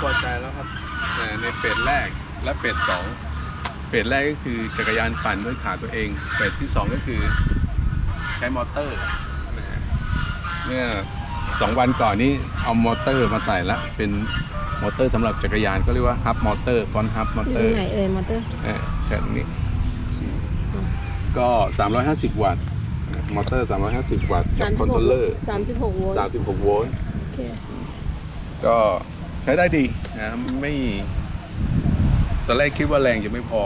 เคเป็นที่น่าพอใจแล้วครับอ่าในเฟสแรกและเฟสสองเฟสแรกก็คือจักรยานปั่นด้วยขาตัวเองเฟสที่สองก็คือใช้มอเตอร์นะฮะเมื่อสองวันก่อนนี้เอามอเตอร์มาใส่ละเป็นมอเตอร์สำหรับจักรยานก็เรียกว่าฮับมอเตอร์ฟอนฮับมออเตยู่อร์ไหนเอ่ยมอเตอร์เออใช่ตรงนี้ ก็ 350 วัตต์มอเตอร์ 350 วัตต์กับคอนโทรลเลอร์สามสิบหกโวลต์36โวลต์โอเคก็ ใช้ได้ดีนะไม่ตอนแรกคิดว่าแรงจะไม่พอ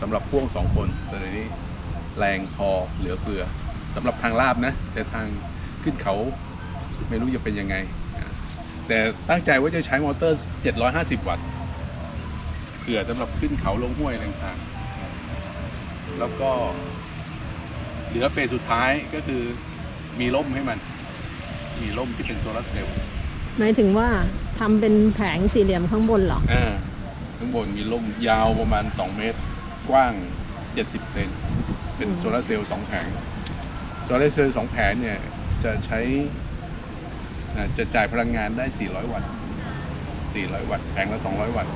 สำหรับพ่วงสองคนแต่ในนี้แรงพอเหลือเฟือสำหรับทางลาบนะ แต่ทางขึ้นเขาไม่รู้จะเป็นยังไงนะแต่ตั้งใจว่าจะใช้มอเตอร์ 750 วัตต์เผื่อสำหรับขึ้นเขาลงห้วยต่างๆ แล้วก็เหลือเฟสสุดท้ายก็คือมีร่มให้มัน มีร่มที่เป็นโซลาร์เซลล์ หมายถึงว่าทำเป็นแผงสี่เหลี่ยมข้างบนเหรอ อ่าข้างบนมีร่มยาวประมาณ 2 เมตร กว้าง 70 เซน เป็นอืม โซลาร์เซลล์สองแผง โซลาร์เซลล์สองแผงเนี่ย จะใช้อ่าจะจ่ายพลังงานได้ 400 วัตต์ 400 วัตต์ แผงละ 200 วัตต์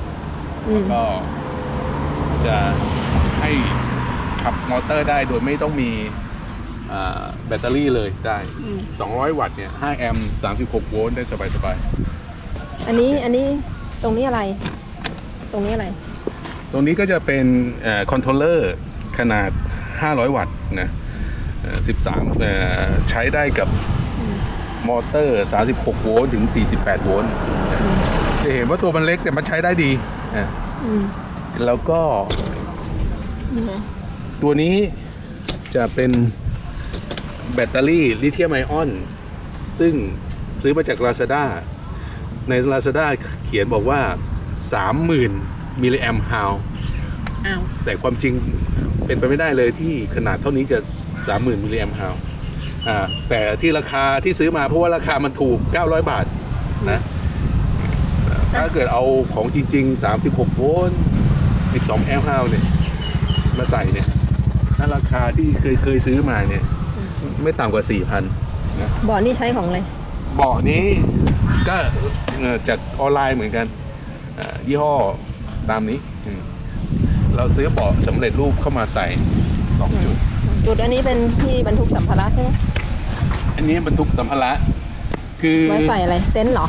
อืมก็จะให้ขับมอเตอร์ได้โดยไม่ต้องมีอ่า แบตเตอรี่เลยได้อืม200 วัตต์เนี่ย 5 แอมป์ 36 โวลต์ได้สบายๆอันนี้อันนี้ตรงนี้อะไร ตรงนี้อะไร ตรงนี้ก็จะเป็นคอนโทรลเลอร์ขนาด 500 วัตต์นะเอ่อ13เอ่อใช้ได้กับอืมมอเตอร์ 36 โวลต์ถึง 48 โวลต์นะจะเห็นว่าตัวมันเล็กแต่มันใช้ได้ดีนะอืมแล้วก็นี่ไงตัวนี้จะเป็น แบตเตอรี่ลิเธียมไอออน ซึ่งซื้อมาจาก Lazada ใน Lazada เขียนบอกว่า 30,000 มิลลิแอมฮาวอ้าวแต่ความจริงเป็นไปไม่ได้เลยที่ขนาดเท่านี้จะ 30,000 มิลลิแอมป์ฮาวอ่าแต่ที่ราคาที่ซื้อมาเพราะว่าราคามันถูก 900 บาทนะ ถ้าเกิดเอาของจริง ๆ 36 โวลต์12แอมป์ฮาวเนี่ย มาใส่เนี่ยถ้าราคาที่เคยเคยซื้อมาเนี่ย ไม่ต่ำกว่า4,000นะบ่อนี่ใช้ของอะไรเบาะนี้ก็เอ่อจากออนไลน์เหมือนกันอ่ายี่ห้อตามนี้อืมเราซื้อเบาะสำเร็จรูปเข้ามาใส่สองจุด จุดอันนี้เป็นที่บรรทุกสัมภาระใช่ไหมอันนี้บรรทุกสัมภาระคือไว้ใส่อะไรเต็นท์เหรอ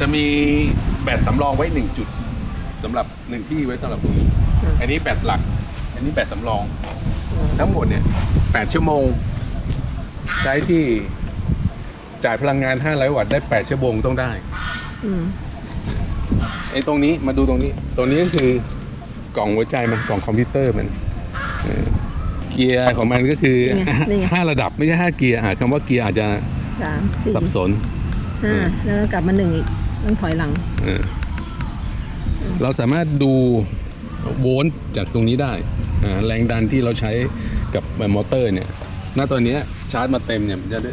จะมีแบตสำรองไว้หนึ่งจุดสำหรับหนึ่งที่ไว้สำหรับตรงนี้อืมอันนี้แบตหลัก อันนี้แบตสำรองอืมทั้งหมดเนี่ยแปดชั่วโมง ใช้ที่จ่ายพลังงาน 500 วัตต์ได้ 8 ชั่วโมงต้องได้อืมไอ้ตรงนี้มาดูตรงนี้ ตรงนี้ก็คือกล่องหัวใจมันกล่องคอมพิวเตอร์มันเออเกียร์ของมันก็คือนี่ไงนี่ไง ห้าระดับไม่ใช่ห้าเกียร์อะคำว่าเกียร์อาจจะสามสี่สับสน ห้าแล้วก็กลับมาหนึ่งอีกต้องถอยหลัง เออเราสามารถดูโวลต์จากตรงนี้ได้อ่าแรงดันที่เราใช้กับมอเตอร์เนี่ย ณตอนเนี้ยชาร์จมาเต็มเนี่ยมันจะได้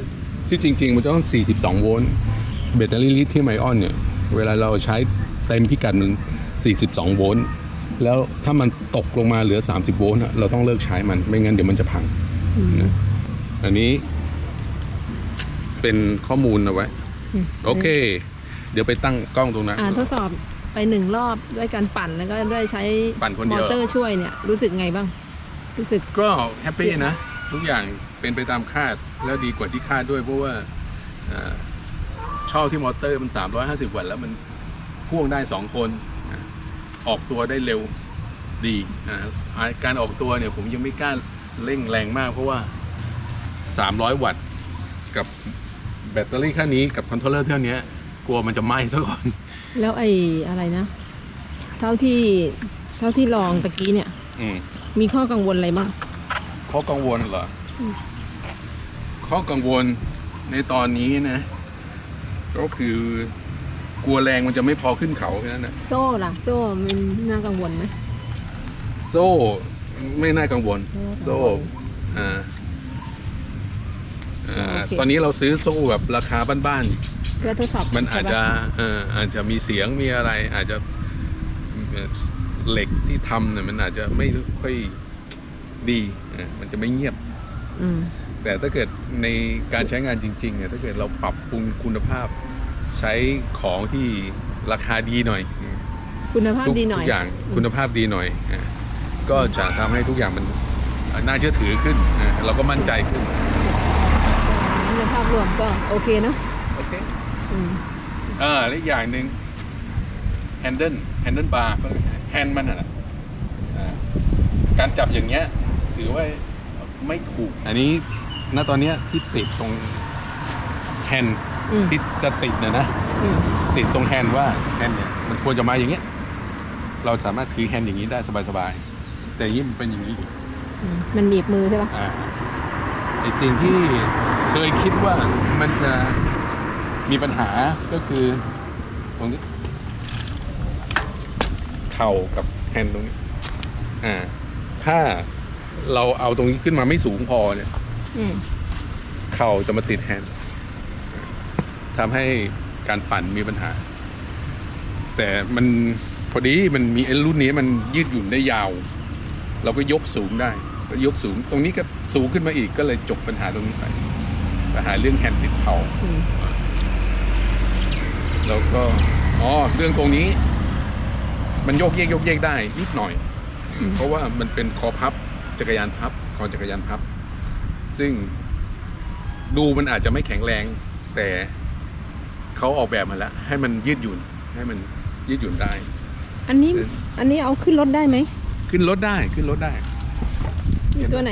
ที่จริง ๆ มันจะต้อง 42 โวลต์แบตเตอรี่ลิเธียมไอออนเนี่ย เวลาเราใช้เต็มพิกัดมัน 42 โวลต์แล้วถ้ามันตกลงมาเหลือ 30 โวลต์อะเราต้องเลิกใช้มันไม่งั้นเดี๋ยวมันจะพังอืมนะอันนี้เป็นข้อมูลเอาไว้มโอเค เดี๋ยวไปตั้งกล้องตรงนั้นอ่าทดสอบไปหนึ่งรอบด้วยการปั่นแล้วก็ด้วยใช้ปั่นคนเดีมยว อเตอร์ช่วยเนี่ยรู้สึกไงบ้าง รู้สึก ก็แฮปปี้นะ ทุกอย่างเป็นไปตามคาดแล้วดีกว่าที่คาดด้วย เพราะว่าเอ่อชอบที่มอเตอร์มัน 350 วัตต์แล้วมันพ่วงได้ 2 คนนะออกตัวได้เร็วดีนะอ่าการออกตัวเนี่ยผมยังไม่กล้าเร่งแรงมาก เพราะว่า 300 วัตต์กับแบตเตอรี่แค่นี้กับคอนโทรลเลอร์เท่านี้กลัวมันจะไหม้ซะก่อน แล้วไอ้อะไรนะ เท่าที่เท่าที่ลองตะกี้เนี่ยอืมมีข้อกังวลอะไรบ้าง ข้อกังวลเหรออมข้อกังวลในตอนนี้นะ ก็คือกลัวแรงมันจะไม่พอขึ้นเขาแค่นั้นนะโซ่ล่ะ โซ่มันน่ากังวลไหมโซ่ไม่น่ากังวลไม่น่ากังวลโซ่อ่าอ่าโอเคตอนนี้เราซื้อโซ่แบบราคาบ้านเพื่อทดสอบๆมันอาจจะใช่ปเอ่ออาจจะมีเสียงมีอะไร อาจจะเอ่อเหล็กที่ทำเนี่ยมันอาจจะไม่ค่อย ดีอะมันจะไม่เงียบอืมแต่ถ้าเกิดในการใช้งานจริงๆเนี่ยถ้าเกิดเราปรับปรุงคุณภาพ ใช้ของที่ราคาดีหน่อย คุณภาพทุกดีหน่อยทุกอย่างคุณภาพดีหน่อยอะก็จะทำให้ทุกอย่างมันอะน่าเชื่อถือขึ้นอะเราก็มั่นใจขึ้นในภาพรวมก็โอเคเนาะโอเคอืมอ่าและอีกอย่างหนึ่งแฮนเดิลแฮนเดิลบาร์แฮนด์มันอะนะอ่าการจับอย่างเงี้ย ถือว่าไม่ถูก อันนี้ณตอนเนี้ยที่ติดตรงแฮนด์อืมที่จะติดเนี่ยนะ อืมติดตรงแฮนด์ว่าแฮนด์เนี่ยมันควรจะมาอย่างเงี้ย เราสามารถถือแฮนด์อย่างนี้ได้สบายๆ แต่อย่างนี้มันเป็นอย่างนี้ อืมมันหนีบมือใช่ปะอ่าไอสิ่งที่เคยคิดว่ามันจะมีปัญหาก็คือตรงนี้เข่ากับแฮนด์ตรงนี้อ่าถ้า เราเอาตรงนี้ขึ้นมาไม่สูงพอเนี่ยอืมเข่าจะมาติดแฮนด์ทำให้การปั่นมีปัญหา แต่มันพอดีมันมีไอ้รุ่นนี้มันยืดหยุ่นได้ยาว เราก็ยกสูงได้ก็ยกสูง ตรงนี้ก็สูงขึ้นมาอีกก็เลยจบปัญหาตรงนี้ไปปัญหาเรื่องแฮนด์ติดเข่าอืมแล้วก็อ๋อเรื่องตรงนี้ มันโยกเยกโยกเยกได้นิดหน่อย เพราะว่ามันเป็นคอพับ จักรยานพับคอจักรยานพับ ซึ่งดูมันอาจจะไม่แข็งแรง แต่เขาออกแบบมาแล้ว ให้มันยืดหยุ่นให้มันยืดหยุ่นได้ อันนี้อันนี้เอาขึ้นรถได้ไหมขึ้นรถได้ขึ้นรถได้ มีตัวไหน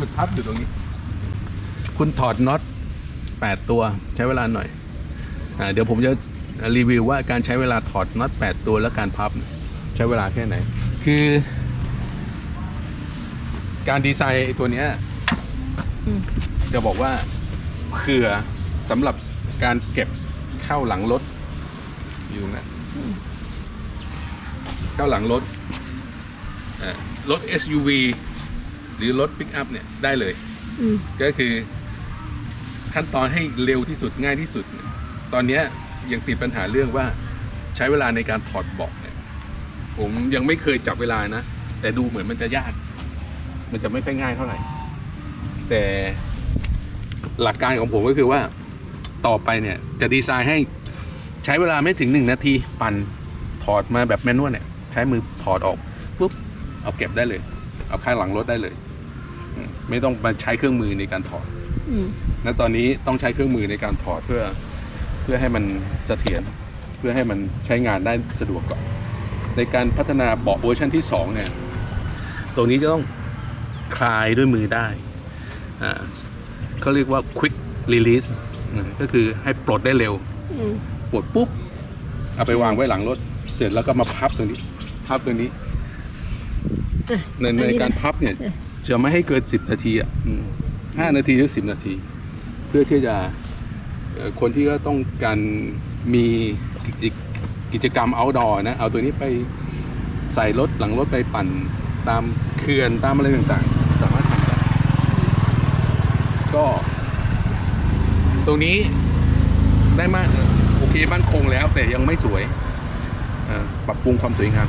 มันพับอยู่ตรงนี้ คุณถอดน็อตแปดตัวใช้เวลาหน่อยอาเดี๋ยวผมจะรีวิวว่าการใช้เวลาถอดน็อตแปดตัวและการพับ ใช้เวลาแค่ไหน คือ การดีไซน์ไอ้ตัวเนี้ยอืมจะบอกว่าเผื่อสำหรับการเก็บเข้าหลังรถอยู่นะเข้าหลังรถเอ่อรถ SUV หรือรถปิกอัพเนี่ยได้เลย อืมก็คือขั้นตอนให้เร็วที่สุดง่ายที่สุดเนี่ยตอนเนี้ยยังติดปัญหาเรื่องว่าใช้เวลาในการถอดเบาะเนี่ย ผมยังไม่เคยจับเวลานะ แต่ดูเหมือนมันจะยาก มันจะไม่ค่อยง่ายเท่าไหร่ แต่หลักการของผมก็คือว่าต่อไปเนี่ย จะดีไซน์ให้ใช้เวลาไม่ถึงหนึ่งนาทีปั่นถอดมาแบบแมนนวลเนี่ย ใช้มือถอดออกปุ๊บเอาเก็บได้เลย เอาข้างหลังรถได้เลยอืมไม่ต้องมาใช้เครื่องมือในการถอดอืมณตอนนี้ต้องใช้เครื่องมือในการถอดเพื่อ เพื่อให้มันเสถียรเพื่อให้มันใช้งานได้สะดวกก่อนในการพัฒนาเบาะเวอร์ชันที่2เนี่ย ตรงนี้จะต้อง คลายด้วยมือได้อ่าเขาเรียกว่า quick release อืมก็คือให้ปลดได้เร็วอืมปลดปุ๊บ เอาไปวางไว้หลังรถ เสร็จแล้วก็มาพับตรงนี้ พับตรงนี้อะในอันในนี้การนะพับเนี่ยเออจะไม่ให้เกินสิบนาทีอะอืมห้านาทีหรือสิบนาที เพื่อที่จะเอ่อคนที่ก็ต้องการมีกิจกิจกรรม outdoor นะ เอาตัวนี้ไปใส่รถหลังรถไปปั่นตามเขื่อนตามอะไรต่างๆ สามารถทำได้ ก็ ต รงนี้ได้มากโอเคบ้านคงแล้วแต่ยังไม่สวยปรับปรุงความสวยงาม